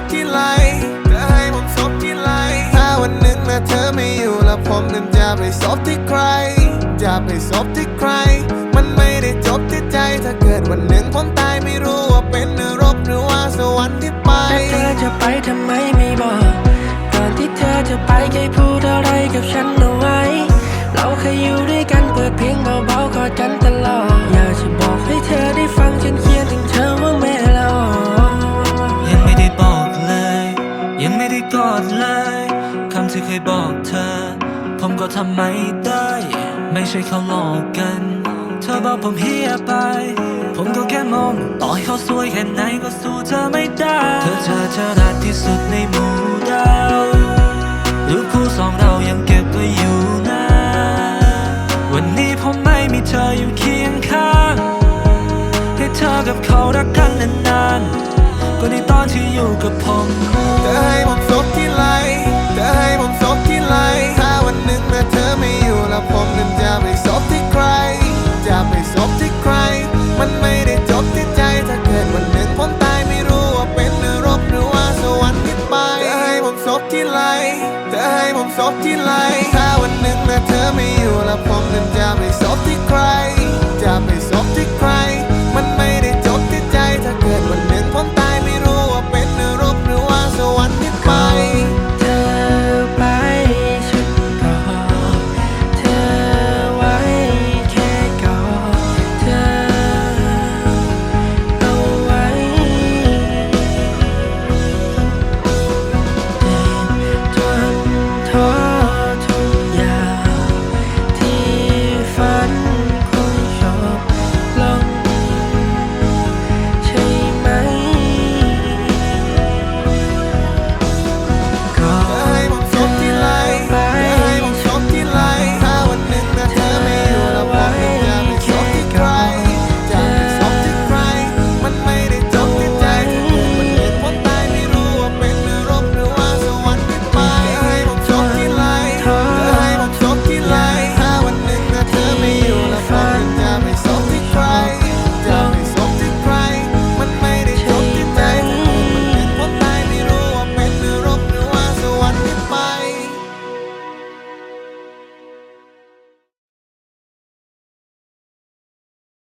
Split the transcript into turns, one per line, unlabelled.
บที่ไหลเธอ
ให้ผมซบที่ไหลถ้าวันหนึ่งนะเธอไม่อยู่แล้วผมนั้นจะไปซบที่ใคร จะไปซบที่ใคร มันไม่ได้จบที่ใจ ถ้าเกิดวันหนึ่งผมตายไม่รู้ว่าเป็นนรกหรือว่าสวรรค์ที่ไป
แต่เธอจะไปทำไมไม่บอกก่อนที่เธอจะไปเคยพูดอะไรกับฉันเอาไว้ เราเคยอยู่ด้วยกันเปิดเพลงเบาๆกอดกันตลอดอยากจะบอกให้เธอได้
ที่เคยบอกเธอ ผมก็ทำไม่ได้ ไม่ใช่เขาหลอกกัน เธอบอกผมเฮียไป ผมก็แค่มอง ต่อให้เขาสวยแค่ไหนก็สู้เธอไม่ได้ เธอเธอเธอรักที่สุดในหมู่ดาวรูปคู่สองเรายังเก็บไว้อยู่นะ วันนี้ผมไม่มีเธออยู่เคียงข้าง ให้เธอกับเขารักกันนานๆก็ในตอนที่อยู่กับผม
อให้ผมซบที่ไหลถ้าวันหนึ่งนะเธอไม่อยู่แล้วผมนั้นจะ